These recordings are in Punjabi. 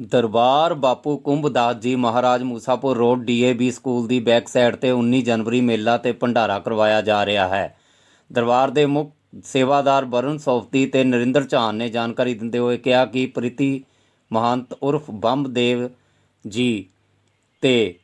ਦਰਬਾਰ ਬਾਪੂ Kumbhdas ji Maharaj Musapur road DAV school ਦੀ ਬੈਕ ਸਾਈਡ ਤੇ 19 ਜਨਵਰੀ ਮੇਲਾ ਤੇ ਭੰਡਾਰਾ ਕਰਵਾਇਆ ਜਾ ਰਿਹਾ ਹੈ। ਦਰਬਾਰ ਦੇ ਮੁੱਖ ਸੇਵਾਦਾਰ ਵਰੁਣ ਸੋਫਤੀ ਤੇ ਨਰਿੰਦਰ ਚਾਨ ਨੇ ਜਾਣਕਾਰੀ ਦਿੰਦੇ ਹੋਏ ਕਿਹਾ ਕਿ ਪ੍ਰੀਤੀ ਮਹੰਤ ਉਰਫ ਬੰਬ ਦੇਵ ਜੀ ਤੇ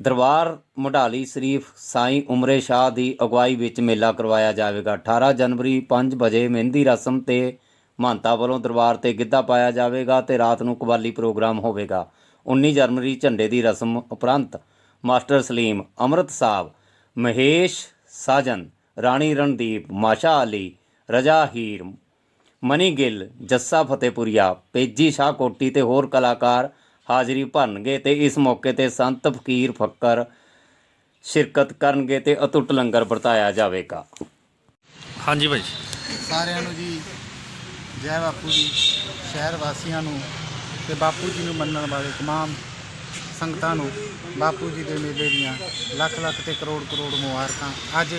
ਦਰਬਾਰ ਮਢਾਲੀ ਸ਼ਰੀਫ ਸਾਈਂ ਉਮਰੇ ਸ਼ਾਹ ਦੀ ਅਗਵਾਈ ਵਿੱਚ ਮੇਲਾ ਕਰਵਾਇਆ ਜਾਵੇਗਾ। 18 ਜਨਵਰੀ 5 ਵਜੇ ਮਹਿੰਦੀ ਰਸਮ ਤੇ ਮਹੰਤਾ ਵੱਲੋਂ ਦਰਬਾਰ ਤੇ ਗਿੱਧਾ ਪਾਇਆ ਜਾਵੇਗਾ ਤੇ ਰਾਤ ਨੂੰ ਕਵਾਲੀ ਪ੍ਰੋਗਰਾਮ ਹੋਵੇਗਾ। 19 ਜਨਵਰੀ ਝੰਡੇ ਦੀ ਰਸਮ ਉਪਰੰਤ ਮਾਸਟਰ ਸਲੀਮ ਅੰਮ੍ਰਿਤ ਸਾਹਿਬ ਮਹੇਸ਼ ਸਾਜਨ ਰਾਣੀ ਰਣਦੀਪ ਮਾਸ਼ਾ ਅਲੀ ਰਜਾ ਹੀਰ ਮਨੀ ਗਿੱਲ ਜੱਸਾ ਫਤਿਹਪੁਰੀਆ ਪੇਜੀ ਸ਼ਾਹ ਕੋਟੀ ਤੇ ਹੋਰ ਕਲਾਕਾਰ ਹਾਜ਼ਰੀ ਭਰਨਗੇ ਤੇ ਇਸ ਮੌਕੇ ਤੇ ਸੰਤ ਫਕੀਰ ਫੱਕਰ ਸ਼ਿਰਕਤ ਕਰਨਗੇ ਤੇ ਅਤੁੱਟ ਲੰਗਰ ਵਰਤਾਇਆ ਜਾਵੇਗਾ। ਹਾਂਜੀ ਭਾਈ। ਸਾਰਿਆਂ ਨੂੰ ਜੀ ਜੈ ਬਾਪੂ ਜੀ, ਸ਼ਹਿਰ ਵਾਸੀਆਂ ਨੂੰ ਤੇ ਬਾਪੂ ਜੀ ਨੂੰ ਮੰਨਣ ਵਾਲੇ ਤਮਾਮ ਸੰਗਤਾਂ ਨੂੰ ਬਾਪੂ ਜੀ ਦੇ ਮੇਲੇ ਦੀਆਂ ਲੱਖ ਲੱਖ ਤੇ ਕਰੋੜ ਕਰੋੜ ਮੁਬਾਰਕਾਂ। ਅੱਜ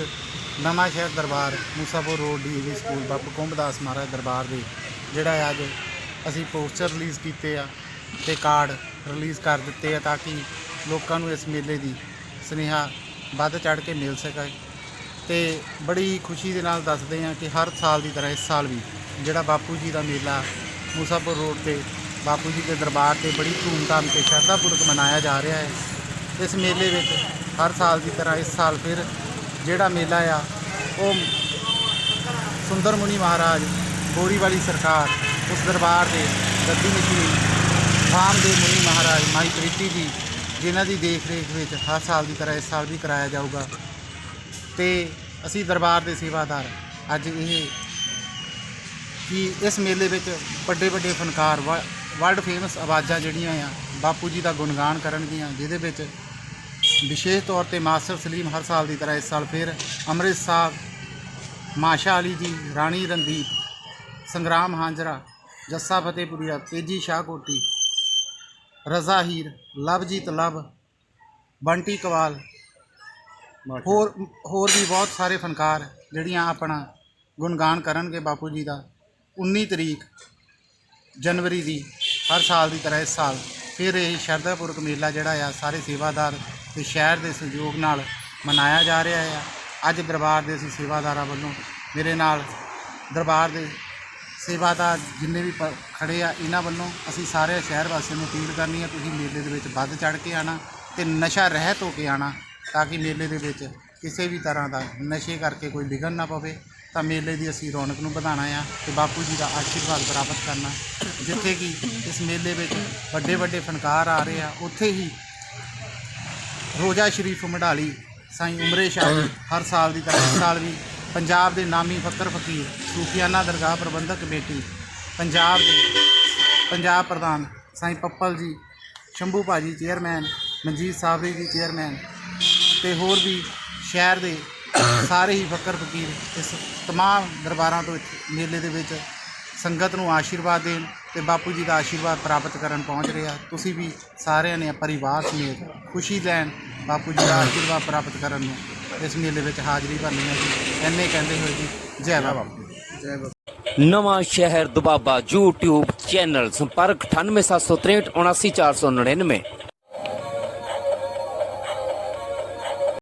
ਨਵਾਂ ਸ਼ਹਿਰ ਦਰਬਾਰ Musapur road DAV school Bapu Kumbhdas Maharaj ਦਰਬਾਰ ਦੇ ਜਿਹੜਾ ਅੱਜ ਅਸੀਂ ਪੋਸਟਰ ਰਿਲੀਜ਼ ਕੀਤੇ ਆ ਤੇ ਕਾਰਡ ਰਿਲੀਜ਼ ਕਰ ਦਿੱਤੇ ਆ ਤਾਂ ਕਿ ਲੋਕਾਂ ਨੂੰ ਇਸ ਮੇਲੇ ਦੀ ਸੁਨੇਹਾ ਵੱਧ ਚੜ ਕੇ ਮਿਲ ਸਕੇ। ਤੇ ਬੜੀ ਖੁਸ਼ੀ ਦੇ ਨਾਲ ਦੱਸਦੇ ਹਾਂ ਕਿ ਹਰ ਸਾਲ ਦੀ ਤਰ੍ਹਾਂ ਇਸ ਸਾਲ ਵੀ ਜਿਹੜਾ ਬਾਪੂ ਜੀ ਦਾ ਮੇਲਾ ਮੂਸਾਪੁਰ ਰੋਡ ਤੇ, ਬਾਪੂ ਜੀ ਦੇ ਦਰਬਾਰ ਤੇ ਬੜੀ ਧੂਮਧਾਮ ਤੇ ਸ਼ਰਧਾਪੂਰਵਕ ਮਨਾਇਆ ਜਾ ਰਿਹਾ ਹੈ। ਇਸ ਮੇਲੇ ਵਿੱਚ ਹਰ ਸਾਲ ਦੀ ਤਰ੍ਹਾਂ ਇਸ ਸਾਲ ਫਿਰ ਜਿਹੜਾ ਮੇਲਾ ਆ, ਉਹ ਸੁੰਦਰ ਮੁਨੀ ਮਹਾਰਾਜ, ਗੋਰੀ ਵਾਲੀ ਸਰਕਾਰ ਉਸ ਦਰਬਾਰ ਦੇ ਗੱਦੀ ਨਸ਼ੀਨ ਰਾਮ ਦੇ ਮੁਨੀ ਮਹਾਰਾਜ ਮਾਈ ਪ੍ਰੀਤੀ ਜੀ, ਜਿਨ੍ਹਾਂ ਦੀ ਦੇਖ ਰੇਖ ਵਿੱਚ ਹਰ ਸਾਲ ਦੀ ਤਰ੍ਹਾਂ ਇਸ ਸਾਲ ਵੀ ਕਰਾਇਆ ਜਾਊਗਾ। ਤੇ ਅਸੀਂ ਦਰਬਾਰ ਦੇ ਸੇਵਾਦਾਰ, ਅੱਜ ਇਹ ਕਿ ਇਸ ਮੇਲੇ ਵਿੱਚ ਵੱਡੇ ਵੱਡੇ ਫਨਕਾਰ ਵਰਲਡ ਫੇਮਸ ਆਵਾਜ਼ਾਂ ਜਿਹੜੀਆਂ ਆ ਬਾਪੂ ਜੀ ਦਾ ਗੁਣਗਾਨ ਕਰਨਗੀਆਂ ਜਿਹਦੇ ਵਿੱਚ ਵਿਸ਼ੇਸ਼ ਤੌਰ ਤੇ ਮਾਸਟਰ ਸਲੀਮ ਹਰ ਸਾਲ ਦੀ ਤਰ੍ਹਾਂ ਇਸ ਸਾਲ ਫਿਰ ਅੰਮ੍ਰਿਤ ਸਾਹਿਬ ਮਾਸ਼ਾ ਅਲੀ ਜੀ ਰਾਣੀ ਰਣਦੀਪ ਸੰਗਰਾਮ ਹਾਂਜਰਾ ਜੱਸਾ ਫਤਿਹਪੁਰੀਆ ਤੇਜੀ ਸ਼ਾਹ ਕੋਟੀ ਰਜ਼ਾ ਹੀਰ ਲਵਜੀਤ ਲਵ ਬੰਟੀ ਕਵਾਲ ਹੋਰ ਹੋਰ ਵੀ ਬਹੁਤ ਸਾਰੇ ਫਨਕਾਰ ਜਿਹੜੀਆਂ ਆਪਣਾ ਗੁਣਗਾਨ ਕਰਨਗੇ ਬਾਪੂ ਜੀ ਦਾ। 19 ਤਰੀਕ, ਜਨਵਰੀ ਦੀ, ਹਰ ਸਾਲ ਦੀ ਤਰ੍ਹਾਂ ਇਸ ਸਾਲ। ਫਿਰ ਇਹ ਸ਼ਰਧਾਪੂਰਵਕ ਮੇਲਾ ਜਿਹੜਾ ਆ, ਸਾਰੇ ਸੇਵਾਦਾਰ ਤੇ ਸ਼ਹਿਰ ਦੇ ਸਹਿਯੋਗ ਨਾਲ ਮਨਾਇਆ ਜਾ ਰਿਹਾ ਆ। ਅੱਜ ਦਰਬਾਰ ਦੇ ਅਸੀਂ ਸੇਵਾਦਾਰਾਂ ਵੱਲੋਂ ਮੇਰੇ ਨਾਲ ਦਰਬਾਰ ਦੇ ਸੇਵਾਦਾਰ ਜਿੰਨੇ ਵੀ ਪ- ਖੜੇ ਆ, ਇਹਨਾਂ ਵੱਲੋਂ ਅਸੀਂ ਸਾਰੇ ਸ਼ਹਿਰ ਵਾਸੀਆਂ ਨੂੰ ਅਪੀਲ ਕਰਨੀ ਆ, ਤੁਸੀਂ ਮੇਲੇ ਦੇ ਵਿੱਚ ਵੱਧ ਚੜ ਕੇ ਆਣਾ ਤੇ ਨਸ਼ਾ ਰਹਿਤ ਹੋ ਕੇ ਆਣਾ ਤਾਂ ਕਿ ਮੇਲੇ ਦੇ ਵਿੱਚ ਕਿਸੇ ਵੀ ਤਰ੍ਹਾਂ ਦਾ ਨਸ਼ੇ ਕਰਕੇ ਕੋਈ ਵਿਘਨ ਨਾ ਪਵੇ, ਤਾਂ ਮੇਲੇ ਦੀ ਅਸੀਂ ਰੌਣਕ ਨੂੰ ਵਧਾਉਣਾ ਆ ਤੇ ਬਾਪੂ ਜੀ ਦਾ ਆਸ਼ੀਰਵਾਦ ਪ੍ਰਾਪਤ ਕਰਨਾ। ਜਿੱਥੇ ਕਿ ਇਸ ਮੇਲੇ ਵਿੱਚ ਵੱਡੇ ਵੱਡੇ ਫਨਕਾਰ ਆ ਰਹੇ ਆ, ਉੱਥੇ ਹੀ ਰੋਜ਼ਾ ਸ਼ਰੀਫ ਮਢਾਲੀ ਸਾਈਂ ਉਮਰੇ ਸ਼ਾਹ ਹਰ ਸਾਲ ਦੀ ਤਰ੍ਹਾਂ, ਇਸ ਸਾਲ ਵੀ ਪੰਜਾਬ ਦੇ ਨਾਮੀ ਫਕਰ ਫਕੀਰ, ਸੂਫੀਆਨਾ ਦਰਗਾਹ ਪ੍ਰਬੰਧਕ ਕਮੇਟੀ, ਪੰਜਾਬ ਦੇ ਪੰਜਾਬ ਪ੍ਰਧਾਨ ਸਾਈਂ ਪੱਪਲ ਜੀ, ਸ਼ੰਭੂ ਭਾਜੀ ਚੇਅਰਮੈਨ ਮਨਜੀਤ ਸਾਬਰੀ ਜੀ ਚੇਅਰਮੈਨ ਤੇ ਹੋਰ ਵੀ ਸ਼ਹਿਰ ਦੇ ਸਾਰੇ ਹੀ ਫਕਰ ਫਕੀਰ ਇਸ तमाम ਦਰਬਾਰਾਂ ਤੋਂ ਇੱਥੇ ਮੇਲੇ ਦੇ ਵਿੱਚ ਸੰਗਤ ਨੂੰ ਆਸ਼ੀਰਵਾਦ ਦੇਣ ਤੇ ਬਾਪੂ ਜੀ ਦਾ ਆਸ਼ੀਰਵਾਦ ਪ੍ਰਾਪਤ ਕਰਨ ਪਹੁੰਚ ਰਿਹਾ ਤੁਸੀਂ ਵੀ ਸਾਰਿਆਂ ਨੇ ਪਰਿਵਾਰ ਸਮੇਤ ਖੁਸ਼ੀ ਲੈਣ ਬਾਪੂ ਜੀ ਦਾ ਆਸ਼ੀਰਵਾਦ ਪ੍ਰਾਪਤ ਕਰਨ ਨੂੰ ਇਸ ਮੇਲੇ ਵਿੱਚ ਹਾਜ਼ਰੀ ਭਰਨੀ ਹੈ ਜੀ ਐਨੇ ਕਹਿੰਦੇ ਹੋਏ ਜੀ ਜੈ ਬਾਪੂ ਜੈ ਬਾਪੂ ਨਵਾਂ ਸ਼ਹਿਰ ਦੁਬਾਬਾ YouTube ਚੈਨਲ ਸੰਪਰਕ 98763 79499